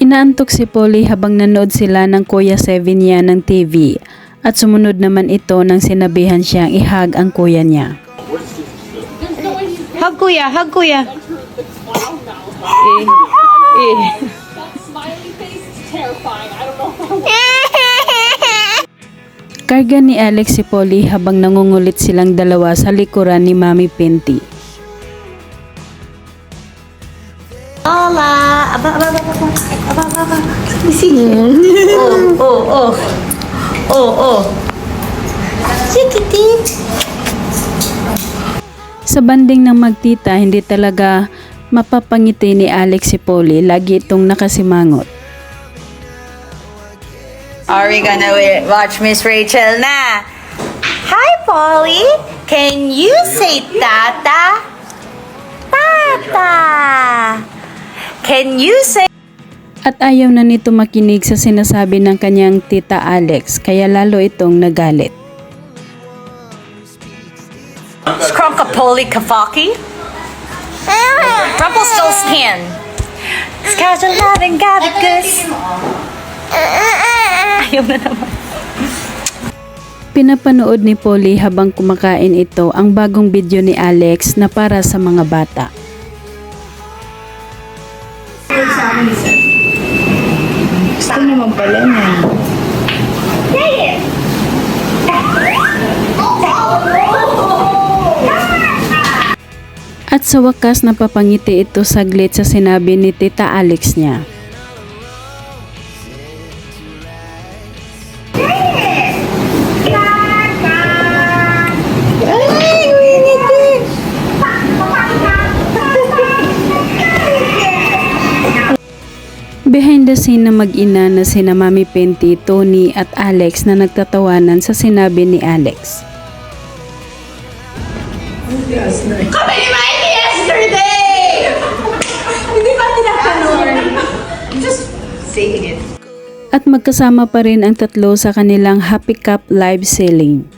Inaantok si Polly habang nanood sila ng Kuya Seven niya ng TV at sumunod naman ito nang sinabihan siyang ihag ang kuya niya. Hug kuya, hug kuya. Eh, eh. Karga ni Alex si Polly habang nangungulit silang dalawa sa likuran ni Mami Pinty. Hola! Aba, aba, aba. Sige. Oh, oh, oh. Oh, oh. Chikiti. Sa banding ng magtita, hindi talaga mapapangiti ni Alex si Polly. Lagi itong nakasimangot. Are we gonna watch Miss Rachel na? Hi, Polly. Can you say tata? Tata. Can you say At ayaw na nito makinig sa sinasabi ng kanyang tita Alex, kaya lalo itong nagalit. Skrunkapoli Kafaki? Rumpelstiltskin. Schedule loving Gavigus. Ayaw na naman. Pinapanood ni Polly habang kumakain ito ang bagong video ni Alex na para sa mga bata. Naman pala niya. At sa wakas napapangiti ito saglit sa sinabi ni Tita Alex niya. Behind the scene na mag-ina na sina Mami Penty, Tony at Alex na nagtatawanan sa sinabi ni Alex. Kami ni Mike yesterday! Hindi ba tinapanood? Just saying it. At magkasama pa rin ang tatlo sa kanilang Happy Cup live selling.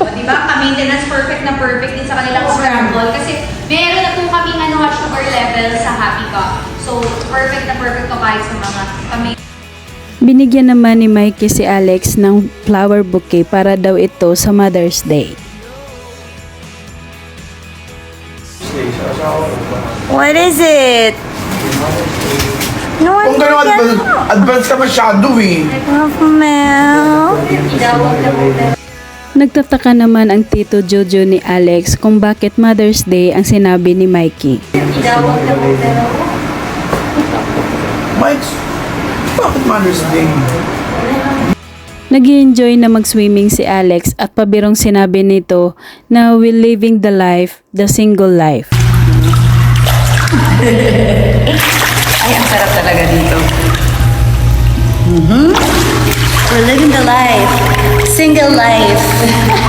Di ba? Ka-maintenance perfect na perfect din sa kanilang scramble. Kasi meron na po kaming ano, sugar level sa Happy Cup. So, perfect na perfect to kahit sa mga kami. Binigyan naman ni Mikey si Alex ng flower bouquet para daw ito sa Mother's Day. What is it? No, Kung gano'n advance, advance ka masyado eh. Mel. Nagtataka naman ang tito Jojo ni Alex kung bakit Mother's Day ang sinabi ni Mikey. Mike, bakit Mother's Day? nag enjoy na mag-swimming si Alex at pabirong sinabi nito na we're living the life, the single life. Ay, ang sarap talaga dito. Mm-hmm. We're living the life. Single life.